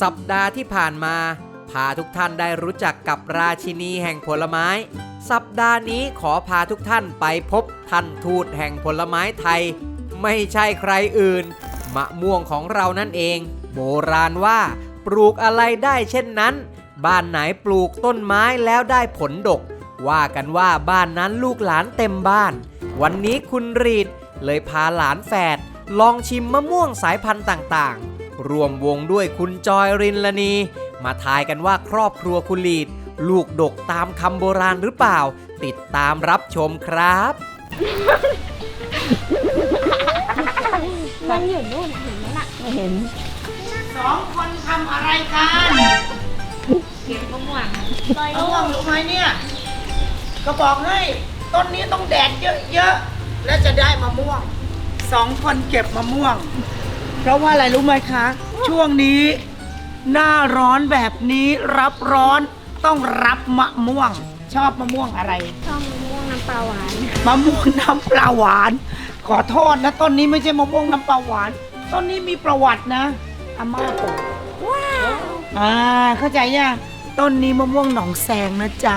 สัปดาห์ที่ผ่านมา พาทุกท่านได้รู้จักกับราชินีแห่งผลไม้ สัปดาห์นี้ขอพาทุกท่านไปพบท่านทูตแห่งผลไม้ไทย ไม่ใช่ใครอื่น มะม่วงของเรานั่นเอง โบราณว่าปลูกอะไรได้เช่นนั้น บ้านไหนปลูกต้นไม้แล้วได้ผลดก ว่ากันว่าบ้านนั้นลูกหลานเต็มบ้าน วันนี้คุณรีดเลยพาหลานแฝดลองชิมมะม่วงสายพันธุ์ต่างๆ รวมวงด้วยคุณจอยรินลนี มาทายกันว่าครอบครัวคุณลีด ลูกดกตามคำโบราณหรือเปล่า ติดตามรับชมครับ มันอยู่นู่นเห็นไหมน่ะไม่เห็น สองคนทำอะไรกันเก็บมะม่วงมะม่วงรู้ไหมเนี่ย ก็บอกให้ต้นนี้ต้องแดดเยอะๆ แล้วจะได้มะม่วง สองคนเก็บมะม่วง เพราะว่าอะไรรู้ไหมคะ ช่วงนี้ หน้าร้อนแบบนี้รับร้อนต้องรับมะม่วง ชอบมะม่วงอะไร ชอบมะม่วงน้ำปลาหวาน มะม่วงน้ำปลาหวาน ขอโทษนะต้นนี้ไม่ใช่มะม่วงน้ำปลาหวานต้นนี้มีประวัตินะอาม่าปลูกว้าวอ่าเข้าใจยังต้นนี้มะม่วงหนองแซงนะจ๊ะ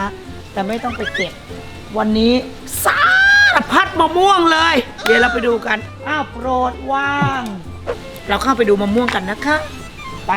แต่ไม่ต้องไปเก็บ วันนี้สารพัดมะม่วงเลย เดี๋ยวเราไปดูกัน อ้าวโปรดว่าง เราเข้าไปดูมะม่วงกันนะคะ ไป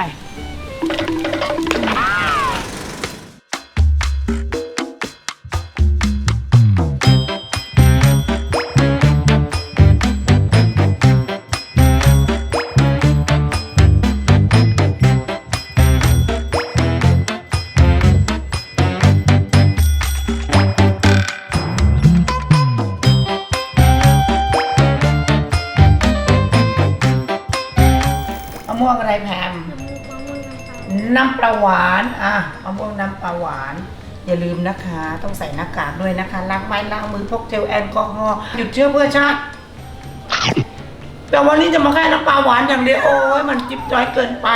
น้ำปลาหวานอะมะม่วงน้ำปลาหวาน อย่าลืมนะคะ ต้องใส่หน้ากากด้วยนะคะล้างไม้ล้างมือพกเจลแอลกอฮอล์หยุดเชื้อเพื่อชาติแต่วันนี้จะมาแค่น้ำปลาหวานอย่างเดียวโอ้ยมันจิ๊บจ้อยเกินไป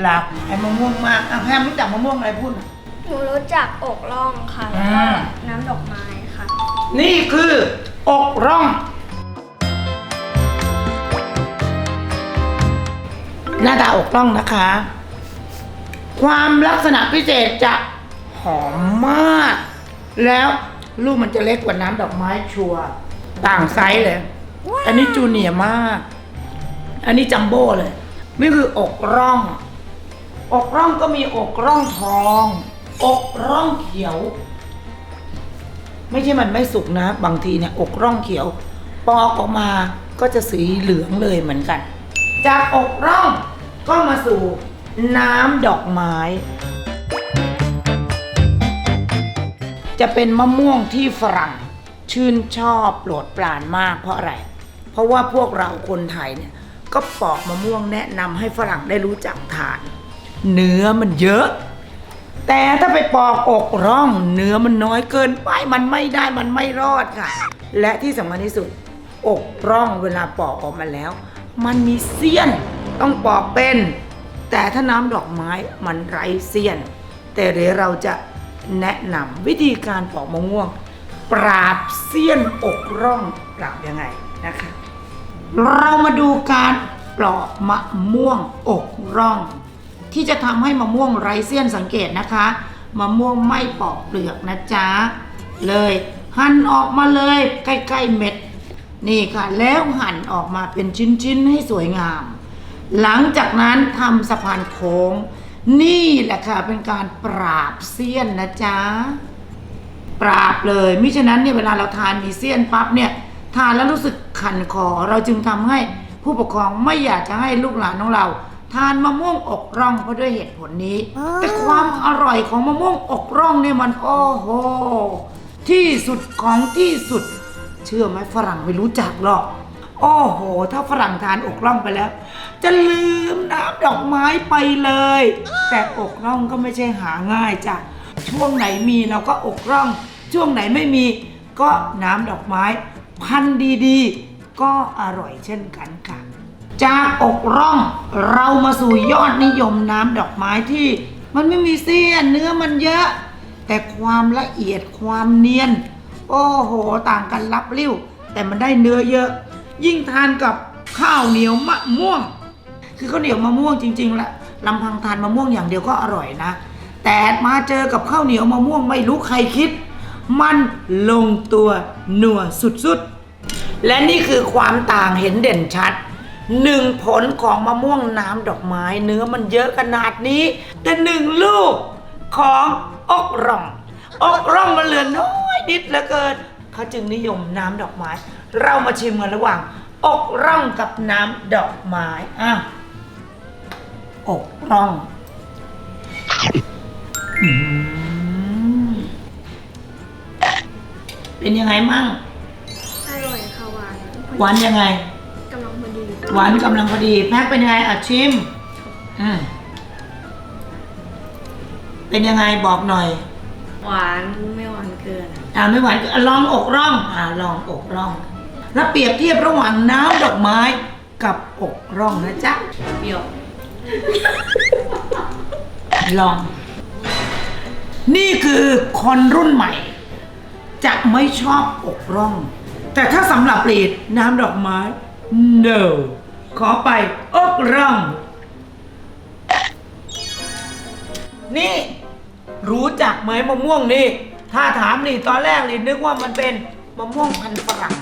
หลักไอ้มะม่วงมากอะแพมรู้จักมะม่วงอะไรพูดหน่อยหนูรู้จักอกล่องค่ะแล้วก็อ่าน้ำดอกไม้ค่ะ นี่คืออกร่อง หน้าตาอกร่องนะคะ ความลักษณะพิเศษจะหอมมาก แล้วลูกมันจะเล็กกว่าน้ำดอกไม้ชัวร์ต่างไซส์เลย อันนี้จูเนียร์มาก อันนี้จัมโบ้เลย นี่คืออกร่อง อกร่องก็มีอกร่องทอง อกร่องเขียว ไม่ใช่มันไม่สุกนะ บางทีเนี่ยอกร่องเขียว ปอกออกมาก็จะสีเหลืองเลยเหมือนกัน จากอกร่อง ก็มาสู่น้ำดอกไม้ จะเป็นมะม่วงที่ฝรั่ง ชื่นชอบโปรดปรานมากเพราะอะไร เพราะว่าพวกเราคนไทยเนี่ย ก็ปอกมะม่วงแนะนำให้ฝรั่งได้รู้จักทาน เนื้อมันเยอะ แต่ถ้าไปปอกอกร่อง เนื้อมันน้อยเกินไปมันไม่ได้มันไม่รอดค่ะ และที่สำคัญที่สุดอกร่องเวลาปอกออกมาแล้ว มันมีเสี้ยน ต้องปอกเป็น แต่ถ้าน้ำดอกไม้มันไร้เสี้ยน แต่เดี๋ยวเราจะแนะนำวิธีการปอกมะม่วง ปราบเสี้ยนอกร่องปราบยังไงนะคะ เรามาดูการปลอกมะม่วงอกร่อง ที่จะทำให้มะม่วงไร้เสี้ยนสังเกตนะคะมะม่วงไม่ปอกเปลือกนะจ๊ะเลยหั่นออกมาเลยใกล้ๆเม็ด นี่ค่ะ แล้วหั่นออกมาเป็นชิ้นๆให้สวยงาม หลังจากนั้นทำสะพานโค้ง นี่แหละค่ะเป็นการปราบเสี้ยนนะจ๊ะ ปราบเลยมิฉะนั้นเนี่ยเวลาเราทานมีเสี้ยนปั๊บเนี่ยทานแล้วรู้สึกคันคอเราจึงทำให้ผู้ปกครองไม่อยากจะให้ลูกหลานของเรา ทานมะม่วงอกร่องเพราะด้วยเหตุผลนี้ แต่ความอร่อยของมะม่วงอกร่องเนี่ยมันโอ้โหที่สุดของที่สุด เชื่อไหมฝรั่งไม่รู้จักหรอก โอ้โห ถ้าฝรั่งทานอกร่องไปแล้ว จะลืมน้ำดอกไม้ไปเลย แต่อกร่องก็ไม่ใช่หาง่ายจ้ะ ช่วงไหนมีเราก็อกร่อง ช่วงไหนไม่มีก็น้ำดอกไม้ พันดีๆ ก็อร่อยเช่นกันค่ะ จากอกร่องเรามาสู่ยอดนิยมน้ำดอกไม้ที่มันไม่มีเสี้ยนเนื้อมันเยอะ แต่ความละเอียดความเนียน โอ้โห ต่างกันลับลิ้ว แต่มันได้เนื้อเยอะ ยิ่งทานกับข้าวเหนียวมะม่วง คือข้าวเหนียวมะม่วงจริงๆละลำพังทานมะม่วงอย่างเดียวก็อร่อยนะ แต่มาเจอกับข้าวเหนียวมะม่วงไม่รู้ใครคิด มันลงตัวหนัวสุดๆ และนี่คือความต่างเห็นเด่นชัดหนึ่งผลของมะม่วงน้ำดอกไม้ เนื้อมันเยอะขนาดนี้ แต่หนึ่งลูกของอกร่อง อกร่องมันเหลือน้อยนิดเหลือเกิน เขาจึงนิยมน้ำดอกไม้ เรามาชิมกันระหว่าง อกร่องกับน้ำดอกไม้อะอกร่องอืมเป็นยังไงมั่งอร่อยค่ะหวานหวานยังไง กำลังพอดีหวานกำลังพอดีแพ็คเป็นยังไงอะชิมอืมเป็นยังไงบอกหน่อย หวานไม่หวานเกินอ่าไม่หวานอะลองอกร่อง อ่าลองอกร่อง แล้วเปรียบเทียบระหว่างน้ำดอกไม้กับอกร่องนะจ๊ะ เปรี้ยว ลอง นี่คือคนรุ่นใหม่ จะไม่ชอบอกร่อง แต่ถ้าสำหรับปลีดน้ำดอกไม้ no ขอไปอกร่อง นี่ รู้จักไหมมะม่วงนี่ ถ้าถามนี่ตอนแรกนี่นึกว่ามันเป็นมะม่วงพันธุ์ฝรั่งเพราะรูป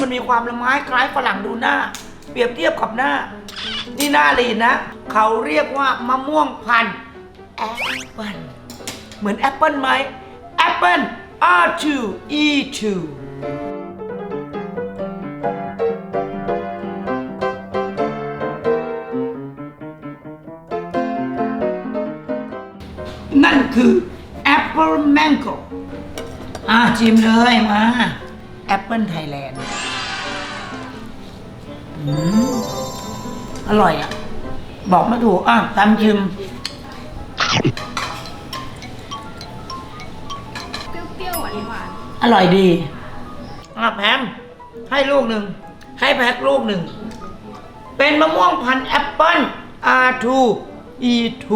มันมีความละไม้คล้ายฝรั่งดูหน้า เปรียบเทียบกับหน้า นี่หน้าลีนนะ เขาเรียกว่ามะม่วงพันธุ์แอปเปิลเหมือนแอปเปิลไหมแอปเปิล R2 E2 นั่นคือ Apple Mango อ่าชิมเลยมา Apple Thailand อืม อร่อยอะ บอกไม่ถูกอะตามชิมเปรี้ยวๆหวานหวานอร่อยดีอะแพมให้ลูกหนึ่ง ให้แพ็คลูกหนึ่ง เป็นมะม่วงพันธุ์แอปเปิ้ล R2 E2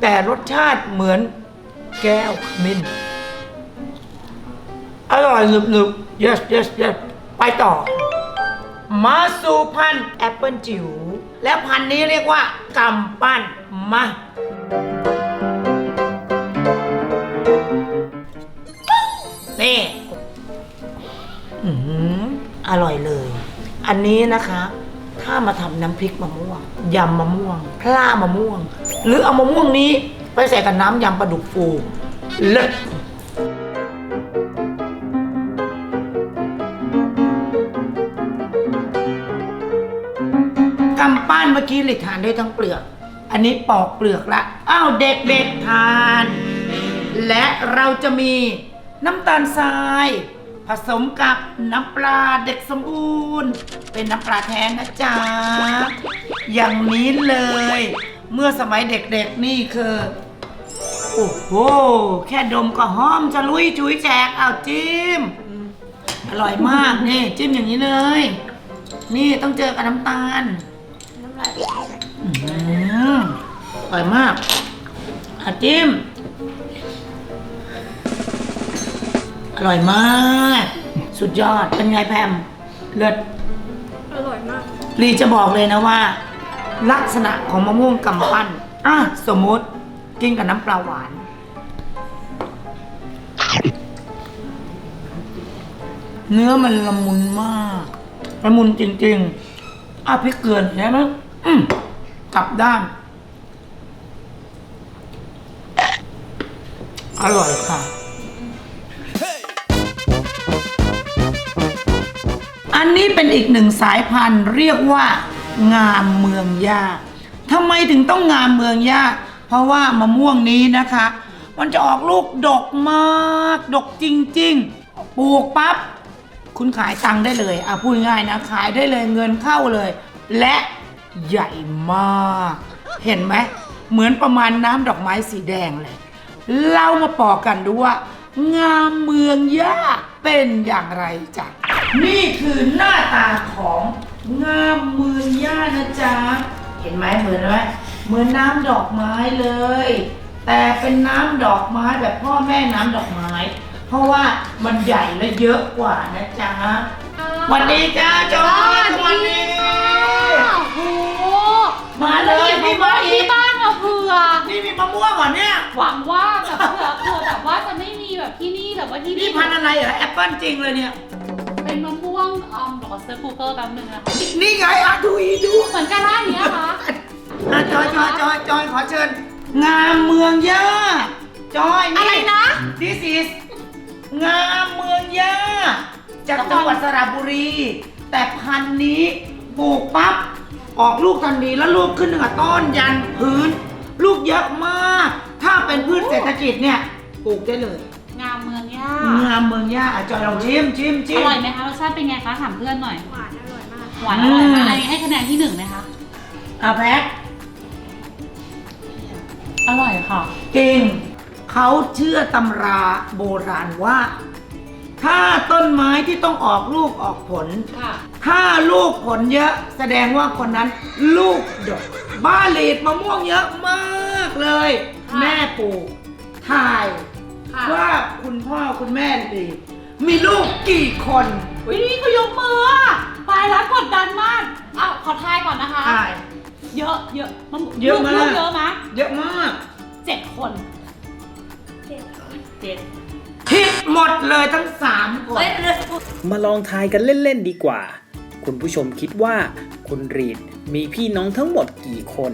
แต่รสชาติเหมือนแก้วขมิ้นอร่อยหนึบหนึบ yes yes yes ไปต่อ มาสู่พันธุ์แอปเปิลจิ๋วและพันธุ์นี้เรียกว่ากำปั้นมานี่อือหืออร่อยเลย อันนี้นะคะ ถ้ามาทำน้ำพริกมะม่วงยำมะม่วงพล่ามะม่วง หรือเอามะม่วงนี้ ไปใส่กับน้ำยำปลาดุกฟูเลิศำปั้นเมื่อกี้หลิกทานได้ทั้งเปลือก อันนี้ปอกเปลือกละ อ้าวเด็กๆทาน และเราจะมีน้ำตาลทราย ผสมกับน้ำปลาเด็กสมบูรณ์ เป็นน้ำปลาแท้นะจ๊ะ อย่างนี้เลย เมื่อสมัยเด็กๆนี่คือ โอ้โห แค่ดมก็หอมจะลุยจุยแจกเอาจิ้ม อร่อยมากนี่ จิ้มอย่างนี้เลย นี่ต้องเจอกับน้ำตาล อืมอร่อยมากอาจิ้ม อร่อยมาก สุดยอด เป็นไงแพม เลิศ อร่อยมากลีจะบอกเลยนะว่า ลักษณะของมะม่วงกำปั้น อะ สมมติ กินกับน้ำปลาหวาน เนื้อมันละมุนมาก ละมุนจริง ๆ อะพริกเกลือใช่ไหม อืมกลับด้าน อร่อยค่ะ อันนี้เป็นอีกหนึ่งสายพันธุ์เรียกว่า งามเมืองย่าทำไมถึงต้องงามเมืองย่าเพราะว่ามะม่วงนี้นะคะ มันจะออกลูกดกมาก ดกจริง ๆ ปลูกปั๊บคุณขายตังค์ได้เลยอะพูดง่ายนะ ขายได้เลยเงินเข้าเลย และ ใหญ่มาก เห็นไหม เหมือนประมาณน้ำดอกไม้สีแดงเลย เรามาปอกกันดูว่า งามเมืองย่าเป็นอย่างไรจ้ะ นี่คือหน้าตาของงามเมืองย่านะจ๊ะ เห็นไหมเหมือนไหมเหมือนน้ำดอกไม้เลย แต่เป็นน้ำดอกไม้แบบพ่อแม่น้ำดอกไม้ เพราะว่ามันใหญ่และเยอะกว่านะจ๊ะสวันดีจ้าจอสวันสสวันดี ดี ค่ะโอ้โห ม มาเลยพี่มาอี ที่ ก บ้านมาเผื่อ นี่มีมะม่วง เหรอเนี่ย หวังว่าแบบเผื่อเผื่อแบบว่าจะไม่มีแบบที่นี่แต่ว่าที่นี่นี่พันธุ์อะไรเหรอแอปเปิลจริงเลยเนี่ย เป็นมะม่วงอืมบอกเซอร์คูเกอร์แป๊บนึงนะคะนี่ไงอะดูอีดูเหมือนกันร้านนี้นะคะอะจอยจอยจอยจอยขอเชิญ งามเมืองย่าจอยนี่ อะไรนะ This is งามเมืองย่าจากจังหวัดสระบุรี แต่พันธุ์นี้ปลูกปั๊บ ออกลูกทันทีแล้วลูกขึ้นตั้งแต่ต้นยันพื้น ลูกเยอะมาก ถ้าเป็นพืชเศรษฐกิจเนี่ยปลูกได้เลยงามเมืองย่างามเมืองย่าอะจอยลองชิมชิมชิอม ร่อยไหมคะรสชาติเป็นไงคะถามเพื่อนหน่อย หวานอร่อยมาก หวานอร่อยอืมากมอันนี้ให้คะแนนที่หนึ่งไหมคะ อะแพ็คอร่อยค่ะเก่งเขาเชื่อตำราโบราณว่า ถ้าต้นไม้ที่ต้องออกลูกออกผล ค่ะ ถ้าลูกผลเยอะแสดงว่าคนนั้นลูกดก บ้านหลีดมะม่วงเยอะมากเลย ค่ะ แม่ปลูกถ่าย ค่ะว่าคุณพ่อคุณแม่หลีดมีลูกกี่คน วินี่เขายกมืออะตายแล้วกดดันมากอ้าวขอทายก่อนนะคะ ถ่าย เยอะเยอะมันเยอะมาก ลูเยอะไหมเยอะมากเจ็ดคนเจ็ดเจ็ดผิดหมดเลยทั้งสามคนมาลองทายกันเล่น ๆ ดีกว่า คุณผู้ชมคิดว่า คุณรีดมีพี่น้องทั้งหมดกี่คน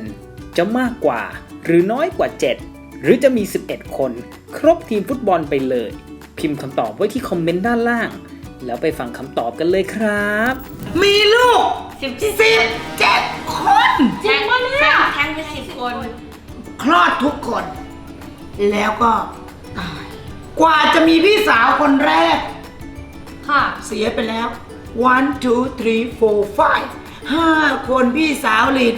จะมากกว่า หรือน้อยกว่า 7 หรือจะมี 11 คน ครบทีมฟุตบอลไปเลย พิมพ์คำตอบไว้ที่คอมเมนต์ด้านล่าง แล้วไปฟังคำตอบกันเลยครับ มีลูกสิบเจ็ดคนจริงปะเนี่ยแทงไปสิบคน คลอดทุกคน แล้วก็ตาย กว่าจะมีพี่สาวคนแรก ค่ะ เสียไปแล้ว one two three four five ห้าคนพี่สาวหลีด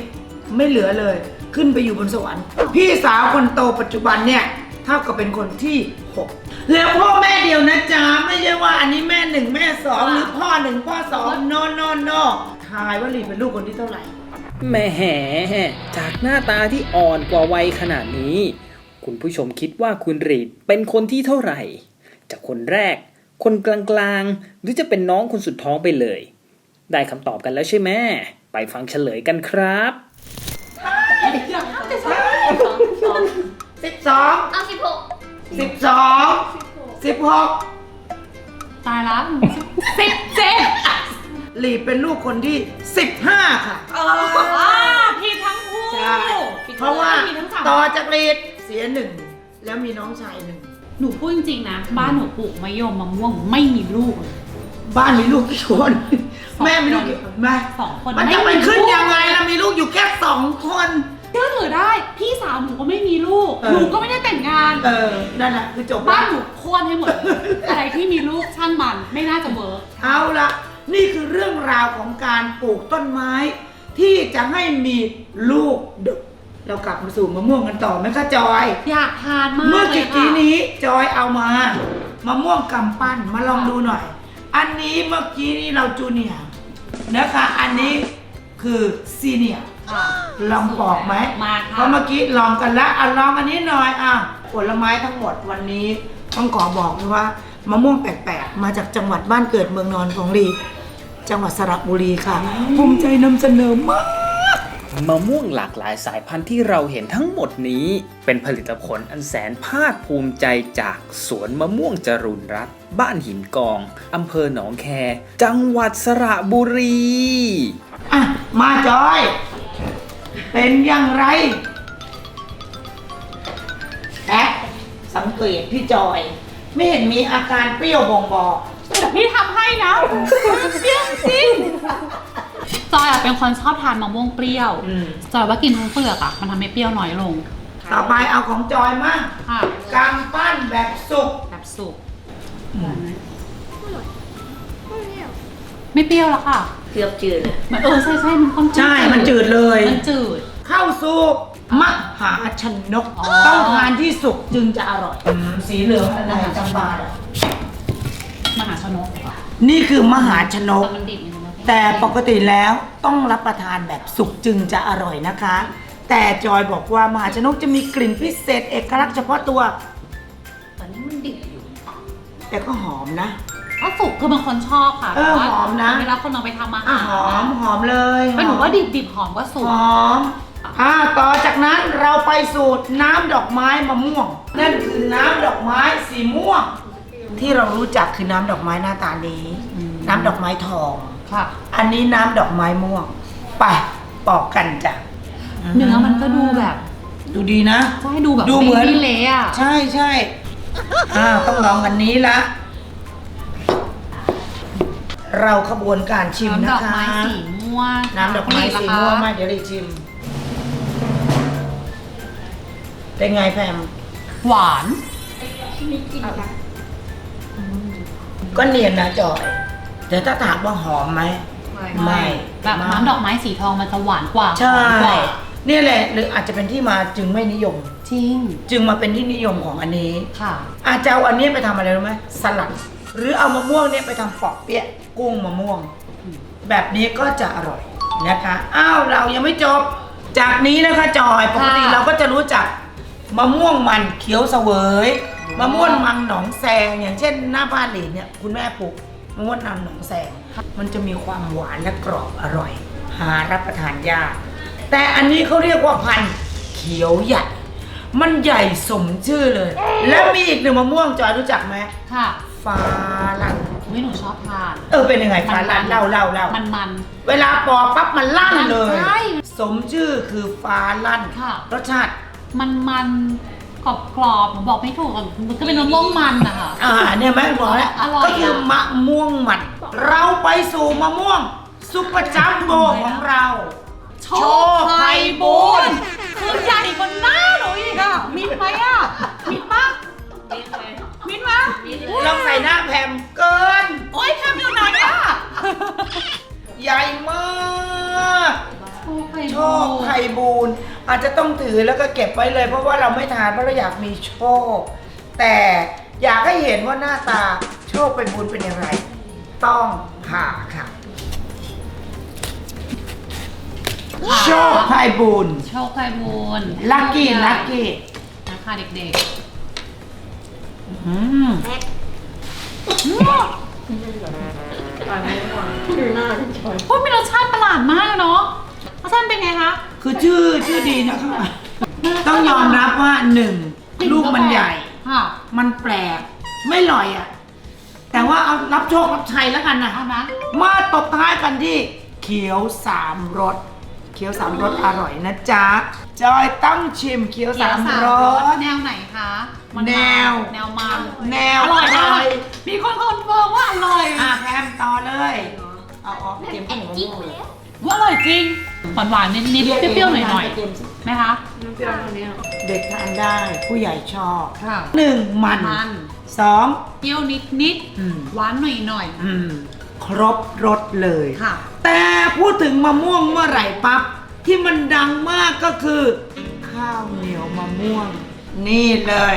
ไม่เหลือเลย ขึ้นไปอยู่บนสวรรค์ พี่สาวคนโตปัจจุบันเนี่ยเท่ากับเป็นคนที่หกแล้วพ่อแม่เดียวนะจ๊ะไม่ใช่ว่าอันนี้แม่หนึ่งแม่สองหรือพ่อหนึ่งพ่อสอง no no no ทายว่าหลีดเป็นลูกคนที่เท่าไหร่ แหม่จากหน้าตาที่อ่อนกว่าวัยขนาดนี้ คุณผู้ชมคิดว่าคุณรีดเป็นคนที่เท่าไหร่ จากคนแรก คนกลางๆ หรือจะเป็นน้องคนสุดท้องไปเลย ได้คำตอบกันแล้วใช่ไหมไปฟังเฉลยกันครับสิบสองเอาสิบหกสิบสองสิบหกตายแล้วสิบเจ็ดหลีดเป็นลูกคนที่สิบห้าค่ะอ่าผิดทั้งคู่ใช่เพราะว่าผิดทั้งสามต่อจากลีดเสียหนึ่งแล้วมีน้องชายหนึ่งหนูพูดจริงๆนะ บ้านหนูปลูกมะยมมะม่วงไม่มีลูกเลยบ้านมีลูกกี่คนสอง แม่มีลูกกี่คนแม่สองคนมันจะไปขึ้นยังไงล่ะมีลูกอยู่แค่สองคนเชื่อถือได้พี่สาวหนูก็ไม่มีลูกเออ หนูก็ไม่ได้แต่งงานเออนั่นแหละคือจบบ้านละหนูโค่นให้หมดอะไรที่มีลูกช่างมันไม่น่าจะเวิร์กเอาละนี่คือเรื่องราวของการปลูกต้นไม้ ที่จะให้มีลูกดกเรากลับมาสู่มะม่วงกันต่อไหมคะจอย อยากทานมากเมื่อเลยกี้ค่ะนี้จอยเอามามะม่วงกำปั้นมาลองดูหน่อย อันนี้เมื่อกี้นี้เราจูเนียร์นะคะ อันนี้คือซีเนียร์ค่ะ ลองปอกไหมมาค่ะ เพราะเมื่อกี้ลองกันแล้วอะลองอันนี้หน่อยอะผลไม้ทั้งหมดวันนี้ ต้องขอบอกเลยว่ามะม่วงแปลกๆ มาจากจังหวัดบ้านเกิดเมืองนอนของลี จังหวัดสระบุรีค่ะ ภูมิใจนำเสนอมาก มะม่วงหลากหลายสายพันธุ์ที่เราเห็นทั้งหมดนี้ เป็นผลิตผลอันแสนภาคภูมิใจจากสวนมะม่วงจรุนรัตน์ บ้านหินกอง อำเภอหนองแค จังหวัดสระบุรี อะ มาจอย เป็นอย่างไรแอะสังเกตพี่จอย ไม่เห็นมีอาการเปรี้ยวบ่งบอกแต่พี่ทำให้นะเปรี้ยวจริงจอยอะเป็นคนชอบทานมะม่วงเปรี้ยวอืมจอยว่ากินทั้งเปลือกอะมันทำให้เปรี้ยวน้อยลง ต่อไปเอาของจอยมาค่ะกำปั้นแบบสุก แบบสุก ไม่เปรี้ยวแล้วค่ะ เกือบจืดเลย มันเออใช่ใช่มันค่อนข้างใช่มันจืดเลย มันจืด เข้าสู่มหาชนก อ๋อ ต้องทานที่สุกจึงจะอร่อย สีเหลืองอะไรจำปาดะมหาชนกนี่คือมหาชนกแต่มันดิบอยู่นะแต่ปกติแล้วต้องรับประทานแบบสุกจึงจะอร่อยนะคะ แต่จอยบอกว่ามหาชนกจะมีกลิ่นพิเศษเอกลักษณ์เฉพาะตัว ตอนนี้มันดิบอยู่ แต่ก็หอมนะ ถ้าสุกคือบางคนชอบค่ะเออแต่ว่าหอมนะ เวลาคนเอาไปทำอาอะหารหอมหอมเลยเป็นหนูว่าดิบดิบหอมก็สุกหอมอ่าต่อจากนั้นเราไปสู่น้ำดอกไม้มะม่วง นั่นคือน้ำดอกไม้สีม่วง ที่เรารู้จักคือน้ำดอกไม้หน้าตานี้ น้ำดอกไม้ทอง ค่ะ อันนี้น้ำดอกไม้ม่วง ไปปอกกันจ้ะเนื้อมันก็ดูแบบดูดีนะ ใช่ดูแบบดูเหมือนไม่เละอะใช่ใช่ อ่าต้องลองอันนี้ละ เราขบวนการชิมน้ำดนะอกคะ ไม้สีม่วงน้ำดอกไม้สีม่วงมากเดี๋ยวได้ชิม เป็นไงแพม หวาน ก็เนียนนะจอย แต่ถ้าถามว่าหอมไหม ไม่ แบบไม่น้ำดอกไม้สีทองมันจะหวานกว่าใช่ หอมกว่า นี่แหละหรืออาจจะเป็นที่มาจึงไม่นิยม จริง จึงมาเป็นที่นิยมของอันนี้ ค่ะ อาจจะเอาอันนี้ไปทำอะไรรู้ไหมสลัด หรือเอามะม่วงเนี่ยไปทำปอกเปี๊ยะกุ้งมะม่วง แบบนี้ก็จะอร่อยนะคะ อ้าวเรายังไม่จบ จากนี้นะคะจอยปกติค่ะเราก็จะรู้จักมะม่วงมันเขียวเสวยมะม่วงมันหนองแซงอย่างเช่น หน้าบ้านหลีเนี่ยคุณแม่ปลูกมะม่วงนำหนองแซงมันจะมีความหวานและกรอบอร่อย หารับประทานยากแต่อันนี้เขาเรียกว่าพันธุ์เขียวใหญ่ มันใหญ่สมชื่อเลย และมีอีกหนึ่งมะม่วงจอยรู้จักไหมค่ะฟ้าลั่นวิหนูชอบทาน เออเป็นยังไงฟ้าลั่นเล่าเล่าเล่ามันมันเวลาปอกปั๊บมันลั่นเลย ใช่สมชื่อคือฟ้าลั่นค่ะ รสชาติ มันมันกรอบกรอบๆผมบอกไม่ถูกอะมันก็เป็นมะม่วงมันนะคะ อ่าเนี่ยแม่บอกแล้วอร่อยอะก็คือมะม่วงมัน เราไปสู่มะม่วงซุปเปอร์จัมโบของเรา โชคไพบูลย์ คือใหญ่กว่าหน้าหนูอีกอะมิดไหมอะมิดปะมิดไหมลองใส่หน้าแพมเกิน โอ๊ยทำอยู่ไหนอะใหญ่มากโชคไพโชบูคลย์ไพบูลย์อาจจะต้องถือแล้วก็เก็บไว้เลย เพราะว่าเราไม่ทานเพราะเราอยากมีโชค แต่อยากให้เห็นว่าหน้าตาโชคไพบูลย์เป็นอย่างไร ต้องผ่าค่ะ โชคไพบูลย์โชคไพบูลย์ลัคกี้ลัคกี้นะคะเด็กอืมๆโอ้ยมีรสชาติประหลาดมากเนาะรสชาติเป็นไงคะ คือชื่อชื่อดีนะคะต้องยอมรับว่าหนึ่งลูกมันใหญ่ ค่ะ มันแปลก ไม่ลอยอะ แต่ว่าเอารับโชครับชัยแล้วกันนะเอานะ มาตบท้ายกันที่เขียวสามรส เขียวสามรสอร่อยนะจ๊ะ จอยต้องชิมเขียวสามรส แนวไหนคะมันแนว แนวมันแนวอร่อยออร่ร่ออยยมีคนคอนเฟิร์มว่าอร่อยอะแพมต่อเลย เอาออกเตรียมข้าวเหนียวมะม่วงเลยว่าอร่อยจริง หวานหวานๆนิดๆเปรี้ยวๆหน่อยเตรีมสิๆไหมคะเด็กทานได้ผู้ใหญ่ชอบค่ะหนึ่งมันมันสองเปรี้ยวนิดอืมๆหวานหน่อยอืม ครบรสเลยๆค่ะ แต่พูดถึงมะม่วงเมื่อไหร่ปั๊บที่มันดังมากก็คือ ข้าวเหนียวมะม่วง นี่เลย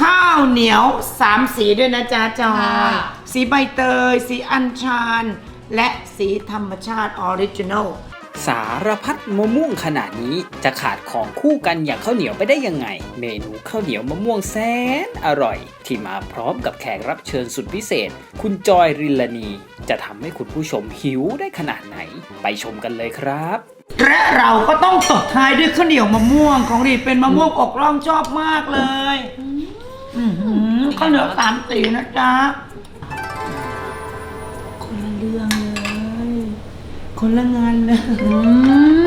ข้าวเหนียวสามสีด้วยนะจ๊ะจอยค่ะสีใบเตย สีอัญชัน และสีธรรมชาติออริจินัล สารพัดมะม่วงขนาดนี้จะขาดของคู่กันอย่างข้าวเหนียวไปได้ยังไง เมนูข้าวเหนียวมะม่วงแสนอร่อย ที่มาพร้อมกับแขกรับเชิญสุดพิเศษ คุณจอยริลลานี จะทำให้คุณผู้ชมหิวได้ขนาดไหน ไปชมกันเลยครับและเราก็ต้องตบท้ายด้วยข้าวเหนียวมะม่วงของรีดเป็นมะม่วงอกร่องชอบมากเลยอื้อหือข้าวเหนียวสามสีนะจ๊ะคนละเรื่องเลย คนละงานเลย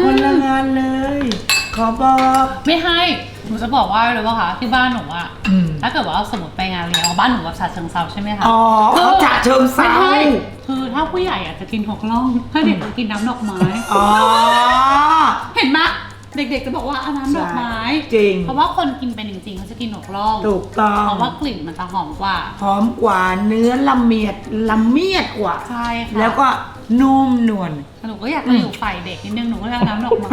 คนละงานเลย ขอบอก ไม่ให้ หนูจะบอกว่าเลยว่าคะที่บ้านหนูอะอืมถ้าเกิดว่าสมมติไปงานเลี้ยงบ้านหนูแบบฉะเชิงเซาใช่ไหมคะ อ๋อเขาฉะเชิงเซาไม่ใช่คือถ้าผู้ใหญ่อะจะกินหกล่องถ้าเด็กจะกินน้ำดอกไม้ อ๋อ เห็นไหมเด็กๆจะบอกว่าเอาน้ำดอกไม้จริง เพราะว่าคนกินเป็นจริงๆเขาจะกินหกล่องถูกต้อเพงราะว่ากลิ่นมันจะหอมกว่าหอมกว่าเนื้อละเมียดละเมียดกว่าใช่ค่ะแล้วก็ นุ่มนวลหนูก็อยากจะอยู่ฝ่ายเด็กนิดนึง หนูก็เลยเอาน้ำดอกไม้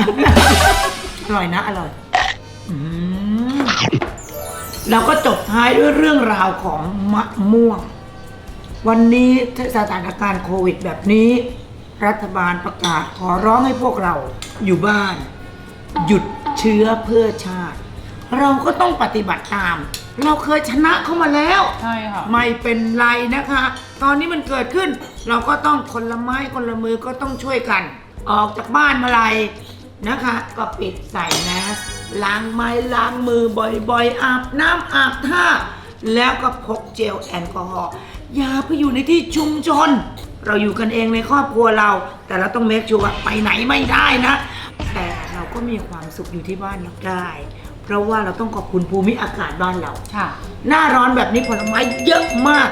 อร่อยนะ อร่อยอืมเราก็จบท้ายด้วยเรื่องราวของมะม่วง วันนี้สถานการณ์โควิดแบบนี้ รัฐบาลประกาศขอร้องให้พวกเราอยู่บ้าน หยุดเชื้อเพื่อชาติ เราก็ต้องปฏิบัติตาม เราเคยชนะเขามาแล้ว ใช่ค่ะ ไม่เป็นไรนะคะ ตอนนี้มันเกิดขึ้น เราก็ต้องคนละไม้คนละมือก็ต้องช่วยกัน ออกจากบ้านเมื่อไหรนะคะ ก็ปิดใส่แมสล้างไม้ล้างมือบ่อยๆ อาบน้ำอาบท่า แล้วก็พกเจลแอลกอฮอล์อย่าไปอยู่ในที่ชุมชน เราอยู่กันเองในครอบครัวเรา แต่เราต้องเมคชัวร์ไปไหนไม่ได้นะ แต่เราก็มีความสุขอยู่ที่บ้านเราได้เพ ราะว่าเราต้องขอบคุณภูมิอากาศบ้านเรา ค่ะ หน้าร้อนแบบนี้ผลไม้เยอะมาก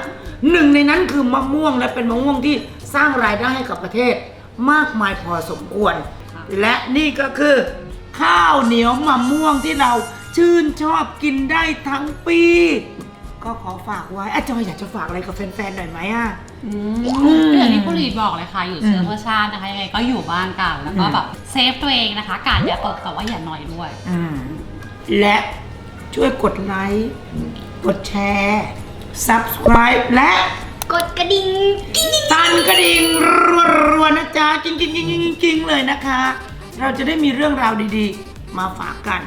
หนึ่งในนั้นคือมะม่วงและเป็นมะม่วงที่สร้างรายได้ให้กับประเทศ มากมายพอสมควรค่ะและนี่ก็คือ ข้าวเหนียวมะม่วงที่เราชื่นชอบกินได้ทั้งปี ก็ขอฝากไว้อาจอยอยากจะฝากอะไรกับแฟนๆหน่อยไหมอะ อืมอย่างที่คุณลีดบอกเลยค่ะ อยู่เชื้อเพื่อชาตินะคะ ยังไงก็อยู่บ้านกัน แล้วก็อืมแบบเซฟตัวเองนะคะ กาดอย่าตกแต่ว่าอย่าหน่อยด้วย อืม และช่วยกดไลค์ กดแชร์ subscribe และกดกระดิ่งตันกระดิ่งรัวๆนะจ๊ะจริงๆๆๆๆๆเลยนะคะ เราจะได้มีเรื่องราวดีๆ มาฝากกัน